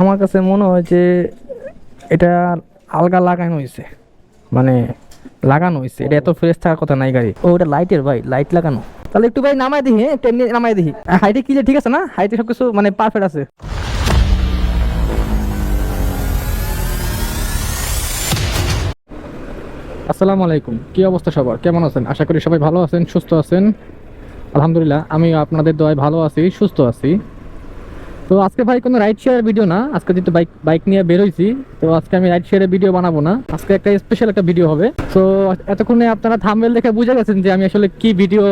আমার কাছে মনে হয় যে এটা আলগা লাগানো হয়েছে মানে লাগানো হয়েছে এটা এত ফ্রেশ থাকার কথা নাই গাড়ি। ও ওটা লাইটের ভাই লাইট লাগানো। তাহলে একটু ভাই নামাই দিই হ্যাঁ? নামাই দিই। হাইটে কি ঠিক আছে না? হাইটে সব কিছু মানে পারফেক্ট আছে। আসসালামু আলাইকুম। কি অবস্থা সবার? কেমন আছেন? আশা করি সবাই ভালো আছেন, সুস্থ আছেন। আলহামদুলিল্লাহ আমি আপনাদের দয় ভালো আছি, সুস্থ আছি। তো আজকে ভাই কোনো রাইড শেয়ারের ভিডিও না। আজকে যেহেতু বাইক বাইক নিয়ে বেরোইছি, তো আজকে আমি রাইড শেয়ারের ভিডিও বানাবো না। আজকে একটা স্পেশাল একটা ভিডিও হবে। তো এতক্ষণে আপনারা থামবেল দেখে বুঝে গেছেন যে আমি আসলে কি ভিডিও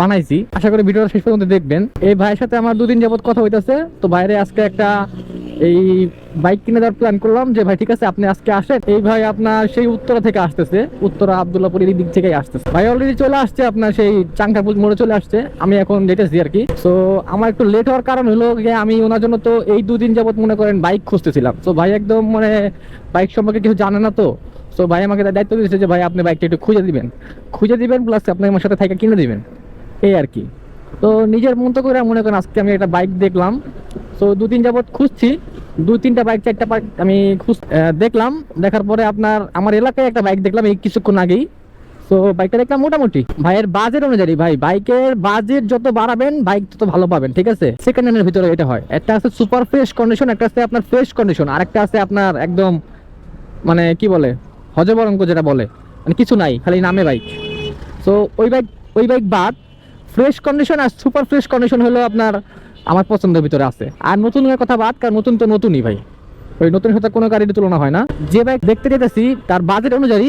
বানাইছি। আশা করি ভিডিওটা শেষ পর্যন্ত দেখবেন। এই ভাইয়ের সাথে আমার দুদিন যাবত কথা হইতেছে। তো বাইরে আজকে একটা এই বাইক কিনে দেওয়ার প্ল্যান করলাম যে, ভাই, ঠিক আছে, আপনি আজকে আসেন। এই ভাই আপনার সেই উত্তরা থেকে আসতেছে। উত্তরা আবদুল্লাপুর এই দিক থেকেই আসতেছে। ভাই অলরেডি চলে আসছে আপনার সেই চাঙ্কাপুর মোড়ে চলে আসছে। আমি এখন যেতেছি আর কি। তো আমার একটু লেট হওয়ার কারণ হলো যে আমি ওনার জন্য তো এই দুদিন যাবত মনে করেন বাইক খুঁজতেছিলাম। তো ভাই, একদম মানে বাইক সম্পর্কে কিছু জানে না তো। তো ভাই, আমাকে দায়িত্ব দিয়েছে যে, ভাই, আপনি বাইকটা একটু খুঁজে দিবেন। খুঁজে দিবেন প্লাস আপনি আমার সাথে থেকে কিনে দিবেন। এই আর কি। তো নিজের মন তো করে মনে করেন আজকে আমি একটা বাইক দেখলাম। তো দু তিন যাবৎ খুঁজছি। দু তিনটা বাইক চারটা বাইক আমি খুঁজ দেখলাম। দেখার পরে আপনার আমার এলাকায় একটা বাইক দেখলাম এই কিছুক্ষণ আগেই। তো বাইকটা দেখলাম মোটামুটি। ভাইয়ের বাজেট অনুযায়ী, ভাই বাইকের বাজেট যত বাড়াবেন বাইক তত ভালো পাবেন, ঠিক আছে? সেকেন্ড হ্যান্ডের ভিতরে এটা হয়। একটা আছে সুপার ফ্রেশ কন্ডিশন একটা আছে আপনার ফ্রেশ কন্ডিশন আর একটা আছে আপনার একদম মানে কি বলে? হজবরঙ্ক যেটা বলে। মানে কিছু নাই, খালি নামে বাইক তো ওই বাইক ওই বাইক বাদ ফ্রেশ কন্ডিশন আর সুপার ফ্রেশ কন্ডিশন হলো আপনার আমার পছন্দের ভিতরে আছে। আর নতুনের কথা বাদ, কারণ নতুন তো নতুনই ভাই। ওই নতুন সাথে কোনো গাড়ির তুলনা হয় না। যে বাইক দেখতে যেতেছি, তার বাজেট অনুযায়ী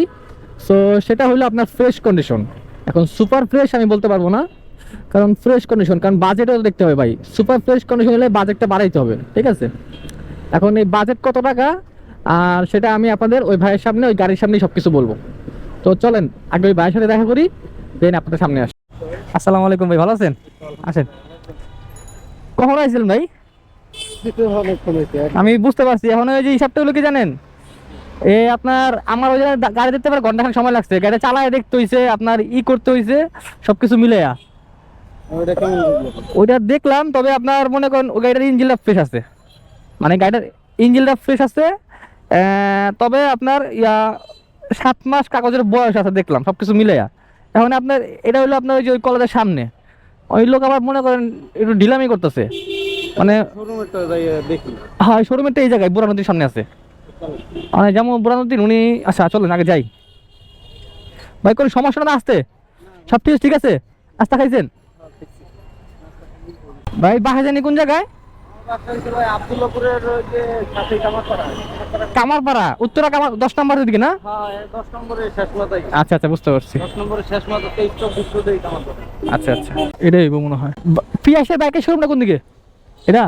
সো সেটা হলো আপনার ফ্রেশ কন্ডিশন এখন সুপার ফ্রেশ আমি বলতে পারব না, কারণ ফ্রেশ কন্ডিশন কারণ বাজেটও দেখতে হবে ভাই। সুপার ফ্রেশ কন্ডিশন হলে বাজেটটা বাড়াইতে হবে, ঠিক আছে? এখন এই বাজেট কত টাকা? আর সেটা আমি আপনাদের ওই ভাইয়ের সামনে, ওই গাড়ির সামনেই সব কিছু বলব। তো চলেন, আগে ওই ভাইয়ের সাথে দেখা করি দেন আপনাদের সামনে আসি। আসসালামু আলাইকুম ভাই, ভালো আছেন? আসেন। কখন আসছিলেন ভাই? আমি বুঝতে পারছি, এখন ওই যে হিসাবটা হলো কি জানেন? এ আপনার আমার ওই গাড়ি দেখতে পারে ঘন্টাখান সময় লাগছে। গাড়ি চালায় দেখতে হইছে, আপনার ই করতে হইছে, সবকিছু মিলে ওইটা দেখলাম, তবে আপনার মনে করেন, ওই গাড়িটার ইঞ্জিনটা ফ্রেশ আছে। মানে গাড়িটার ইঞ্জিনটা ফ্রেশ আছে তবে আপনার ইয়া, সাত মাস কাগজের বয়স আছে, দেখলাম সব কিছু মিলে এখন আপনার এটা হলো আপনার ওই যে ওই কলেজের সামনে। ওই লোক আবার মনে করেন একটু ঢিলামি করতেছে। মানে হ্যাঁ শোরুমেরটা এই জায়গায় বুড়া নদীর সামনে আছে। মানে যেমন বুড়া নদীর উনি আচ্ছা চলেন আগে যাই। ভাই কোনো সমস্যা না আসতে? সব ঠিক ঠিক আছে? আস্তা খাইছেন? ভাই বাসা জানি কোন জায়গায়? কামারপাড়া উত্তরা কামার দশ নম্বরের দিকে না? আচ্ছা আচ্ছা বুঝতে পারছি। আচ্ছা আচ্ছা। এটাই মনে হয় পিয়াসের বাইকের শোরুমটা কোন দিকে? এটা?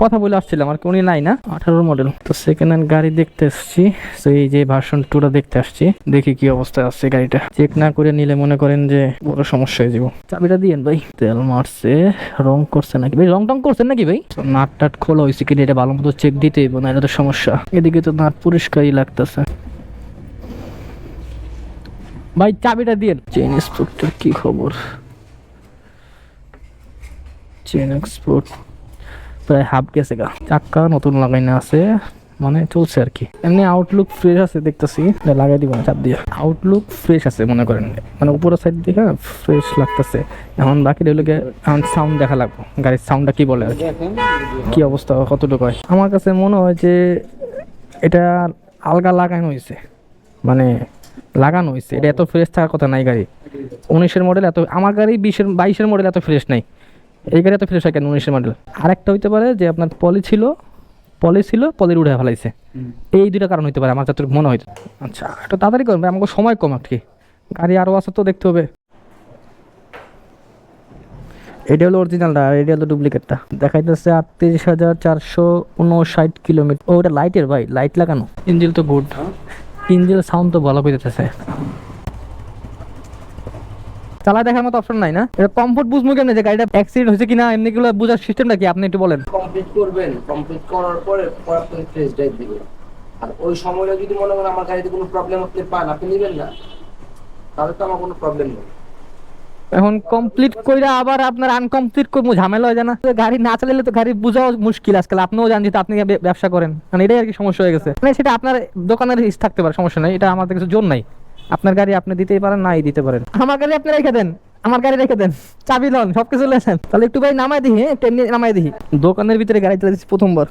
কথা বলে আসছিলাম, আর কি উনি নাই না? আঠারোর মডেল তো সেকেন্ড হ্যান্ড গাড়ি দেখতে এসছি। তো এই যে ভার্সন টুটা দেখতে আসছি। দেখি কি অবস্থায় আসছে গাড়িটা। চেক না করে নিলে মনে করেন যে বড় সমস্যা হয়ে যাব। চাবিটা দিয়েন ভাই। তেল মারছে। রং করছে নাকি? ভাই, রং টং করছেন নাকি ভাই? নাট টাট খোলা হয়েছে কি এটা ভালো মতো চেক দিতে না এটা তো সমস্যা। এদিকে তো নাট পরিষ্কারই লাগতেছে। ভাই, চাবিটা দিয়েন। চেন স্পোর্টের কি খবর? চেন এক্সপোর্ট প্রায় হাফ গেছে গা। চাক্কা নতুন লাগাইনা আছে মানে চলছে আর কি। এমনি আউটলুক ফ্রেশ আছে দেখতেছি লাগাই দিব না, চাপ দিয়ে। আউটলুক ফ্রেশ আছে মনে করেন। মানে উপরের সাইড দিকে ফ্রেশ লাগতেছে। এখন বাকি রইল এখন সাউন্ড দেখা লাগবো। গাড়ির সাউন্ডটা কি বলে আর কি। অবস্থা, কতটুকু হয়? আমার কাছে মনে হয় যে এটা আলগা লাগানো হয়েছে মানে লাগানো হয়েছে এটা এত ফ্রেশ থাকার কথা নাই গাড়ি। উনিশের মডেল এত, আমার গাড়ি বিশের বাইশের মডেল এত ফ্রেশ নাই। এই গাড়ি এত ফ্রেশ হয় কেন উনিশের মডেল। আরেকটা হইতে পারে যে আপনার পলি ছিল পলি ছিল পলির উঠে ফেলাইছে। এই দুইটা কারণ হইতে পারে আমার যতটুকু মনে হইতে আচ্ছা। একটু তাড়াতাড়ি করবে আমাকে সময় কম আর কি গাড়ি আরও আছে তো দেখতে হবে। এটা হলো অরিজিনালটা আর এটা হলো ডুপ্লিকেটটা দেখাইতেছে আটত্রিশ হাজার চারশো উনষাট কিলোমিটার। ও ওটা লাইটের ভাই লাইট লাগানো। ইঞ্জিল তো গুড ইঞ্জিল সাউন্ড তো ভালো পেতেছে চালা দেখার মতো অপশন নাই না? এটা কমফোর্ট বুঝব কেন যে গাড়িটা অ্যাক্সিডেন্ট হয়েছে কিনা এমনি গুলো বোঝার সিস্টেমটা কি? আপনি একটু বলেন। কমপ্লিট করবেন। কমপ্লিট করার পরে পরে আপনি টেস্ট ড্রাইভ দিবেন। আর ওই সময়টা যদি মনে করেন আমার গাড়িতে কোনো প্রবলেম হতে পান আপনি নেবেন না তাহলে তো আমার কোনো প্রবলেম নেই। এখন কমপ্লিট কইরা আবার আপনার আনকমপ্লিট করব ঝামেলা হয় জানা গাড়ি না চালালে তো গাড়ি বোঝাও মুশকিল আজকাল। আপনিও জানেন যেহেতু আপনি ব্যবসা করেন। মানে এটাই আর কি সমস্যা হয়ে গেছে। মানে সেটা আপনার দোকানের থাকতে পারে সমস্যা নাই। এটা আমাদের কিছু জোর নাই। আপনার গাড়ি আপনি দিতেই পারেন, নাই দিতে পারেন। আমার গাড়ি আপনি রেখে দেন, আমার গাড়ি রেখে দেন, চাবি লন, সবকিছু লেছেন তাহলে একটু ভাই নামাই দিই হ্যাঁ একটু নামাই দিই। দোকানের ভিতরে গাড়ি চালাচ্ছি প্রথমবার।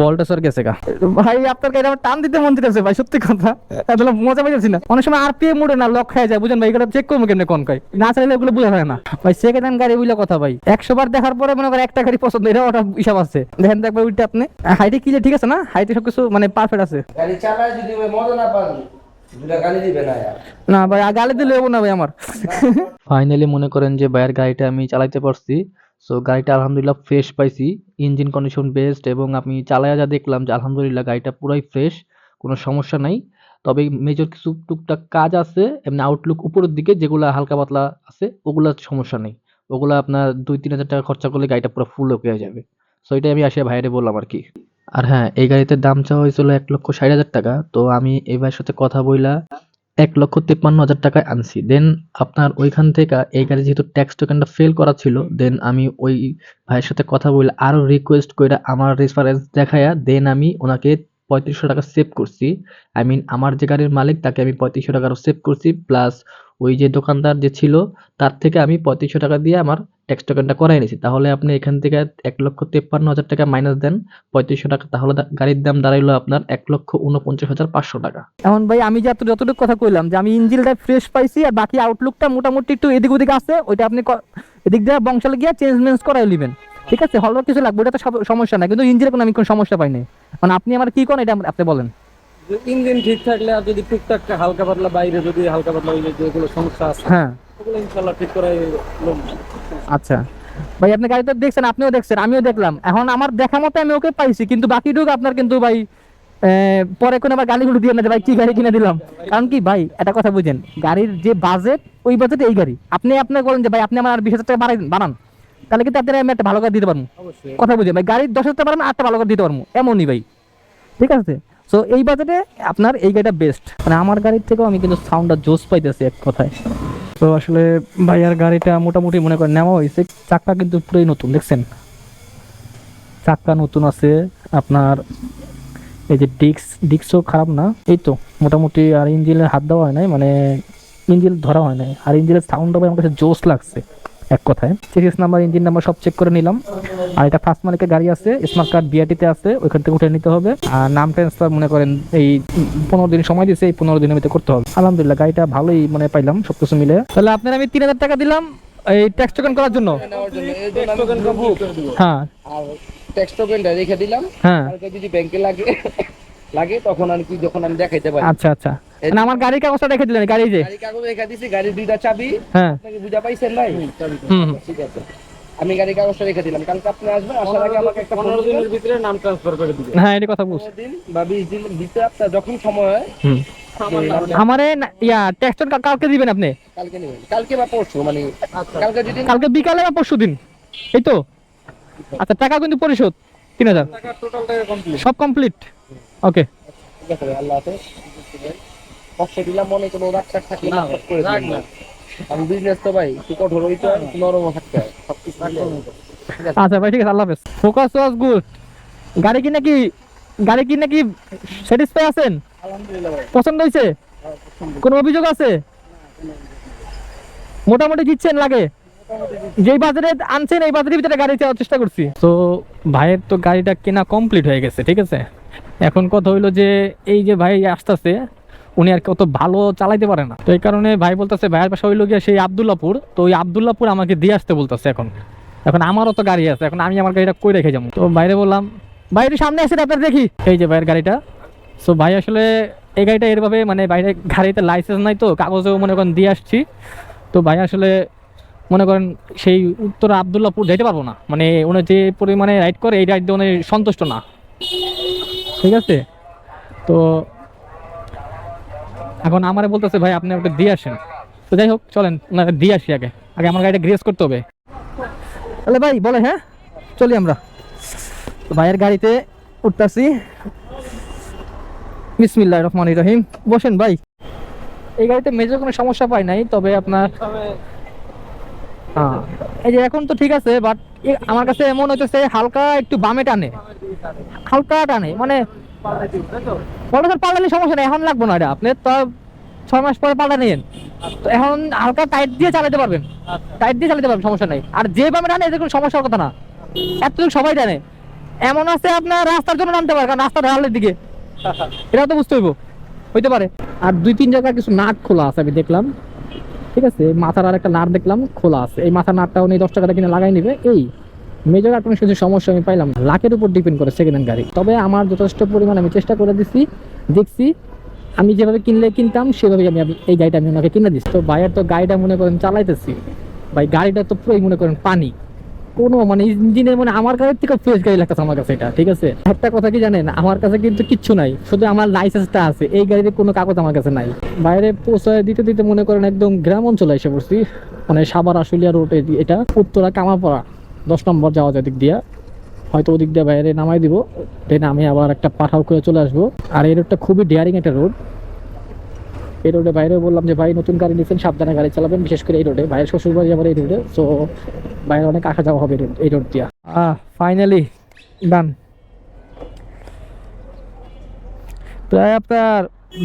বলটা সর গেছে গা। ভাই আপনার গাড়ি আমার টান দিতে মন দিতেছে ভাই সত্যি কথা। তাহলে মজা পাইতেছি না। অনেক সময় আরপিএম মোড়ে না লক খাই যায় বুঝেন ভাই এগুলো চেক করব কেমনে কোন কয়? না চাইলে এগুলো বোঝা যায় না। ভাই সেকেন্ড হ্যান্ড গাড়ি বুঝলে কথা ভাই। একশো বার দেখার পরে মনে করেন একটা গাড়ি পছন্দ এটা ওটা হিসাব আছে। দেখেন তো একবার উল্টে আপনি। হাইটে কিলে ঠিক আছে না? হাইটে সবকিছু মানে পারফেক্ট আছে। গাড়ি চালায় যদি মজা না পান দুটা গালি দিবে না ভাই আর গালি দিলে না ভাই আমার। ফাইনালি মনে করেন যে ভাইয়ের গাড়িটা আমি চালাইতে পারছি। সো গাড়িটা আলহামদুলিল্লাহ ফ্রেশ পাইছি। ইঞ্জিন কন্ডিশন বেস্ট এবং আমি চালায়া যা দেখলাম যে আলহামদুলিল্লাহ গাড়িটা পুরাই ফ্রেশ কোনো সমস্যা নাই। তবে মেজর কিছু টুকটাক কাজ আছে, এমনি আউটলুক উপরের দিকে যেগুলো হালকা পাতলা আছে ওগুলা সমস্যা নেই। ওগুলো আপনার দুই তিন হাজার টাকা খরচা করলে গাড়িটা পুরো ফুল হয়ে যাবে। সো এটাই আমি আসে ভাইরে বললাম আর কি। আর হ্যাঁ এই গাড়িতে দাম চাওয়া হয়েছিল এক লক্ষ ষাট হাজার টাকা। তো আমি এই ভাইয়ের সাথে কথা বইলা এক লক্ষ তেপ্পান্ন হাজার টাকায় আনছি। দেন আপনার ওইখান থেকে এই গাড়ি যেহেতু ট্যাক্স টোকেনটা ফেল করা ছিল দেন আমি ওই ভাইয়ের সাথে কথা বলে আরও রিকোয়েস্ট করে আমার রেফারেন্স দেখায়া দেন আমি ওনাকে পঁয়ত্রিশশো টাকা সেভ করছি। আই মিন আমার যে গাড়ির মালিক, তাকে আমি পঁয়ত্রিশশো টাকা সেভ করছি। প্লাস ওই যে দোকানদার যে ছিল, তার থেকে আমি পঁয়ত্রিশশো টাকা দিয়ে আমার ট্যাক্স টোকেনটা করাই নিয়েছি। তাহলে আপনি এখান থেকে এক লক্ষ তেপ্পান্ন হাজার টাকা মাইনাস দেন। পঁয়ত্রিশশো টাকা, তাহলে গাড়ির দাম দাঁড়াইলো আপনার এক লক্ষ উনপঞ্চাশ হাজার পাঁচশো টাকা। এমন ভাই, আমি যত যতটুকু কথা কইলাম যে আমি ইঞ্জিনটা ফ্রেশ পাইছি আর বাকি আউটলুকটা মোটামুটি একটু এদিক ওদিক আছে, ওইটা আপনি এদিক দিয়ে বংশালে গিয়ে চেঞ্জ মেঞ্জ করাই নেবেন ঠিক আছে? হলর কিছু লাগবে, ওটা তো সমস্যা নাই। কিন্তু ইঞ্জিনের কোনো আমি কোনো সমস্যা পাই মানে আপনি আমার কি করেন এটা আপনি বলেন। ইঞ্জিন ঠিক থাকলে আর যদি টুকটাক হালকা পাতলা বাইরে যদি হালকা পাতলা ওই যেগুলো সমস্যা আছে হ্যাঁ। ওগুলো ইনশাল্লাহ ঠিক করাই আচ্ছা। ভাই আপনি গাড়ি তো দেখছেন আপনিও দেখছেন আমিও দেখলাম। এখন আমার দেখা মতো আমি ওকে পাইছি কিন্তু বাকিটুকু আপনার কিন্তু ভাই আহ, পরে কোনো আবার গালিগুলো দিয়ে না যে ভাই কি গাড়ি কিনে দিলাম? কারণ কি ভাই একটা কথা বুঝেন গাড়ির যে বাজেট ওই বাজেটে এই গাড়ি। আপনি আপনার বলেন যে ভাই আপনি আমার আর বিশ হাজার টাকা বাড়াই বানান তাহলে কিন্তু আপনার আমি একটা ভালো করে দিতে পারব। কথা বুঝেন ভাই গাড়ির দশ হাজার বাড়ান আটটা ভালো করে দিতে পারব। এমনই ভাই। ঠিক আছে? সো এই বাজেটে আপনার এই গাড়িটা বেস্ট মানে আমার গাড়ির থেকেও আমি কিন্তু সাউন্ডটা জোস পাইতেছি এক কথায়। তো আসলে ভাইয়ার গাড়িটা মোটামুটি মনে করেন নেওয়া হয়েছে। চাক্কা কিন্তু পুরোই নতুন দেখছেন? চাক্কা নতুন আছে। আপনার এই যে ডিক্স ডিক্সও খারাপ না। এই তো মোটামুটি আর ইঞ্জিনের হাত দেওয়া হয় নাই। মানে ইঞ্জিন ধরা হয় নাই। আর ইঞ্জিনের সাউন্ডটা আমার কাছে জোস লাগছে। এক কথায়। সিরিয়াস নাম্বার ইঞ্জিন নাম্বার সব চেক করে নিলাম। আর এটা ফার্স্ট মালিকের গাড়ি আছে স্মার্ট কার্ড বিআরটিতে আছে ওইখান থেকে উঠে নিতে হবে। আর নাম ট্রান্সফার মনে করেন এই পনেরো দিন সময় দিয়েছে এই পনেরো দিনের ভিতরে করতে হবে। আলহামদুলিল্লাহ গাড়িটা ভালোই মানে পাইলাম সবকিছু মিলে। তাহলে আপনার আমি তিন হাজার টাকা দিলাম এই ট্যাক্স টোকেন করার জন্য। হ্যাঁ ট্যাক্স টোকেনটা রেখে দিলাম। হ্যাঁ। যদি ব্যাংকে লাগে। লাগে তখন আর কি যখন আমি দেখাইতে পারি। আচ্ছা আচ্ছা। না আমার গাড়ির কাগজটা রেখে দিলেন গাড়ি যে? গাড়ি কাগজ রেখে দিছি গাড়ির দুইটা চাবি। হ্যাঁ। আপনাকে বুঝা পাইছেন নাই? হুম। ঠিক আছে। আমি গাড়ি কাগজটা রেখে দিলাম। কালকে আপনি আসবেন আসার আগে আমাকে একটা ফোন পনেরো দিবেন। দিনের ভিতরে নাম ট্রান্সফার করে দিবে হ্যাঁ এটা কথা বুঝ পনেরো দিন বা বিশ দিন ভিতরে আপনার যখন সময় হয় হুম। আপনি আমারে না- ইয়া ট্যাক্স টোকেন কালকে দিবেন আপনি? কালকে নেবেন। কালকে বা পরশু মানে কালকে যদি কালকে বিকালে বা পরশু দিন? এই তো? আচ্ছা। টাকা কিন্তু পরিশোধ তিন হাজার। টাকা টোটাল টাকা কমপ্লিট সব কমপ্লিট ওকে ঠিক আছে আল্লাহ হাফেজ। কষ্ট দিলাম মনে কোনো রাগ টাগ না, করে না। আমি বিজনেস তো ভাই একটু কঠোর হইতে হয় নরমও থাকতে হয় সবকিছু মিলে। ঠিক আছে। আচ্ছা ভাই ঠিক আছে আল্লাহ হাফেজ। ফোকাস ওয়াজ গুড গাড়ি কি নাকি গাড়ি কি নাকি স্যাটিসফাই আছেন পছন্দ হয়েছে কোনো অভিযোগ আছে? মোটামুটি দিচ্ছেন লাগে। যেই বাজারে আনছেন এই বাজারের ভিতরে গাড়ি চাওয়ার চেষ্টা করছি। তো ভাইয়ের তো গাড়িটা কেনা কমপ্লিট হয়ে গেছে ঠিক আছে? এখন কথা হইল যে, এই যে ভাই আসতেছে, উনি আর কি অত ভালো চালাইতে পারে না। তো এই কারণে ভাই বলতেছে, ভাইয়ের পাশে হইল গিয়ে সেই আবদুল্লাপুর তো ওই আবদুল্লাপুর আমাকে দিয়ে আসতে বলতেছে এখন। এখন আমারও তো গাড়ি আছে, এখন আমি আমার গাড়িটা কই রেখে যাব? তো বাইরে বললাম বাইরে সামনে আসে আপনার দেখি। এই যে ভাইয়ের গাড়িটা। সো ভাই আসলে এই গাড়িটা এরভাবে মানে বাইরে গাড়িতে লাইসেন্স নাই তো, কাগজেও মনে করেন দিয়ে আসছি। তো ভাই আসলে মনে করেন সেই উত্তর আবদুল্লাপুর যেতে পারব না। মানে উনি যে পরিমাণে রাইড করে, এই রাইড দিয়ে সন্তুষ্ট না। ঠিক আছে? তো এখন আমারে বলতেছে, ভাই, আপনি ওটা দিয়ে আসেন। তো যাই হোক, চলেন দিয়ে আসি আগে। আগে আমার গাড়িটা গ্রেস করতে হবে। তাহলে ভাই বলে হ্যাঁ? চলি আমরা। ভাইয়ের গাড়িতে উঠতেছি। বিসমিল্লাহ রহমান রহিম। বসেন ভাই। এই গাড়িতে মেজর কোনো সমস্যা পাই নাই, তবে আপনার এই যে এখন তো ঠিক আছে বাট আমার কাছে এমন হালকা একটু বামে টানে। হালকা টানে মানে পাল্টালে সমস্যা নেই, এখন না এটা। আপনি তো ছয় মাস পরে পাল্টা নিন তো এখন হালকা টাইট দিয়ে চালাতে পারবেন। টাইট দিয়ে চালাতে পারবেন, সমস্যা নাই। আর যে বামে টানে এদের কোনো সমস্যার কথা না। এতটুকু সবাই জানে। এমন আছে আপনার রাস্তার জন্য নামতে পারে, কারণ রাস্তা ঢালের দিকে। এটা তো বুঝতে হইব। হইতে পারে। আর দুই, তিন জায়গায় কিছু নাট খোলা আছে, আমি দেখলাম। ঠিক আছে? মাথার আর একটা নার দেখলাম, খোলা আছে। এই মাথার নারটা উনি দশ টাকাটা কিনে লাগাই নিবে। এই মেজর আর কোনো সমস্যা আমি পাইলাম না। লাখের উপর ডিপেন্ড করে সেকেন্ড হ্যান্ড গাড়ি। তবে আমার যথেষ্ট পরিমাণ আমি চেষ্টা করে দিছি, দেখছি। আমি যেভাবে কিনলে কিনতাম সেভাবে আমি আমি এই গাড়িটা আমি ওনাকে কিনে দিচ্ছি তো ভাইয়ের তো গাড়িটা মনে করেন চালাইতেছি। ভাই, গাড়িটা তো পুরোই মনে করেন পানি। কোনো মানে ইঞ্জিনের মানে আমার গাড়ির থেকে ফ্রেশ গাড়ি লাগতেছে আমার কাছে এটা, ঠিক আছে? একটা কথা কি জানেন? আমার কাছে কিন্তু কিচ্ছু নাই, শুধু আমার লাইসেন্সটা আছে, এই গাড়ির কোনো কাগজ আমার কাছে নাই। বাইরে পৌঁছায় দিতে দিতে মনে করেন একদম গ্রাম অঞ্চলে এসে পড়ছি মানে সাবার আশুলিয়া রোড এটা উত্তরা কামারপাড়া, দশ নম্বর যাওয়া যায় দিক দিয়া। হয়তো ওদিক দিয়ে বাইরে নামাই দিব দেন আমি আবার একটা পাঠাও করে চলে আসব। আর এই রোডটা খুবই ডেয়ারিং একটা রোড এই রোডে বাইরে বললাম যে ভাই নতুন গাড়ি নিচ্ছেন সাবধানে গাড়ি চালাবেন। বিশেষ করে এই রোডে ভাইয়ের শ্বশুর বাড়ি আমার এই রোডে সো বাইরে অনেক আসা যাওয়া হবে এই রোড- দিয়া। আহ ফাইনালি ডান প্রায় আপনার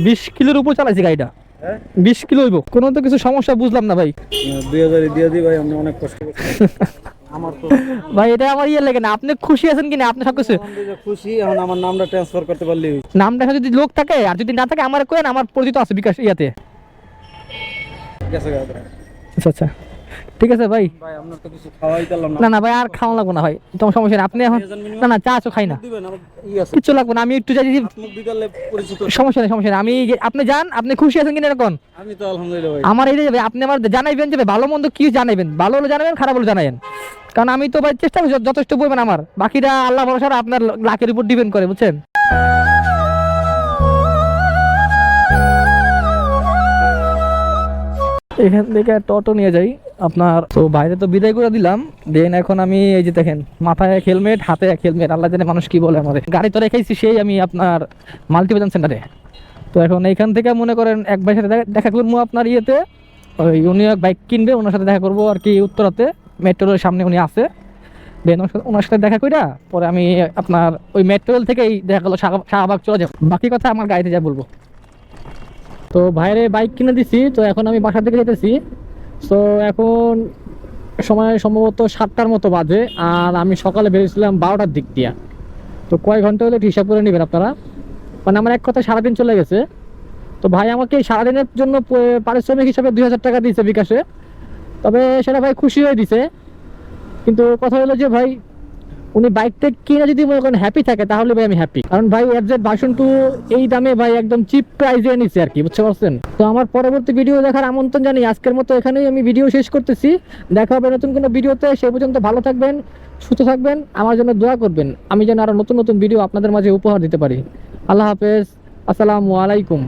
বিশ কিলোর উপর চালাইছি গাড়িটা। হ্যাঁ? বিশ কিলো হইব। কোনো তো কিছু সমস্যা বুঝলাম না ভাই। দুই হাজারই দিয়ে দিই ভাই আমি অনেক কষ্ট ভাই এটা আমার ইয়ে লাগে না। আপনি খুশি আছেন কিনা আপনি সব কিছু খুশি। এখন আমার নামটা ট্রান্সফার করতে পারলে নামটা যদি লোক থাকে আর যদি না থাকে আমার কোয়েন আমার পরিচিত আছে বিকাশ ইয়াতে। আচ্ছা আচ্ছা। ঠিক আছে ভাই। ভাই আপনার তো কিছু খাওয়াই না। না না ভাই আর খাওয়া লাগবো না ভাই। তোমার সমস্যা নেই। আপনি এখন না না চা চো খাই না। দিবেন আমার ই আছে। কিচ্ছু লাগবে না আমি একটু যাই পরিচিত। সমস্যা নেই সমস্যা নেই। আমি আপনি যান আপনি খুশি আছেন কিনা এরকম? আমি তো আলহামদুলিল্লাহ ভাই। আমার এই যাবে আপনি আমার জানাইবেন যে ভাই, ভালো মন্দ কি জানাইবেন? ভালো হলে জানাবেন খারাপ হলে জানাবেন কারণ আমি তো ভাই চেষ্টা করছি যথেষ্ট পরিমাণ আমার। বাকিটা আল্লাহ ভরসা আপনার লাখের উপর ডিপেন্ড করে বুঝছেন? এখান থেকে টোটো নিয়ে যাই। আপনার তো বাইরে তো বিদায় করে দিলাম। দেন এখন আমি এই যে দেখেন, মাথায় এক হেলমেট হাতে এক হেলমেট আল্লাহ জানে মানুষ কি বলে আমাদের গাড়ি তো রেখেছি, সেই আমি আপনার মাল্টিপ্যাজন সেন্টারে তো এখন এইখান থেকে মনে করেন এক ভাইয়ের সাথে দেখা- করব আপনার ইয়েতে। ওই উনি এক বাইক কিনবে, ওনার সাথে দেখা করব আর কি উত্তরাতে। মেট্রোর সামনে উনি আছে। দেন ওনার সাথে দেখা কইরা পরে আমি আপনার ওই মেট্রোল থেকেই দেখা গেলো শাহবা- শাহবাগ চলে যাব। বাকি কথা আমার গাড়িতে যা বলব। তো ভাইরে বাইক কিনে দিছি, তো এখন আমি বাসা থেকে যেতেছি তো এখন সময় সম্ভবত সাতটার মতো বাজে, আর আমি সকালে বেরিয়েছিলাম বারোটার দিক দিয়া। তো কয় ঘণ্টা হলে একটু হিসাব করে নেবেন আপনারা? মানে আমার এক কথা সারাদিন চলে গেছে। তো ভাই আমাকে সারাদিনের জন্য পারিশ্রমিক হিসাবে দুই হাজার টাকা দিয়েছে বিকাশে। তবে সেটা ভাই খুশি হয়ে দিছে। কিন্তু কথা হলো যে ভাই উনি বাইকটা কিনে যদি মনে করেন হ্যাপি থাকে, তাহলে ভাই আমি হ্যাপি কারণ ভাই এফজেড ভার্সন টু এই দামে ভাই একদম চিপ প্রাইসে নিচ্ছে আর কি বুঝতে পারছেন? তো আমার পরবর্তী ভিডিও দেখার আমন্ত্রণ জানি আজকের মতো এখানেই আমি ভিডিও শেষ করতেছি। দেখা হবে নতুন কোনো ভিডিওতে সে পর্যন্ত ভালো থাকবেন, সুস্থ থাকবেন, আমার জন্য দোয়া করবেন। আমি যেন আরও নতুন নতুন ভিডিও আপনাদের মাঝে উপহার দিতে পারি। আল্লাহ হাফেজ, আসসালামু আলাইকুম।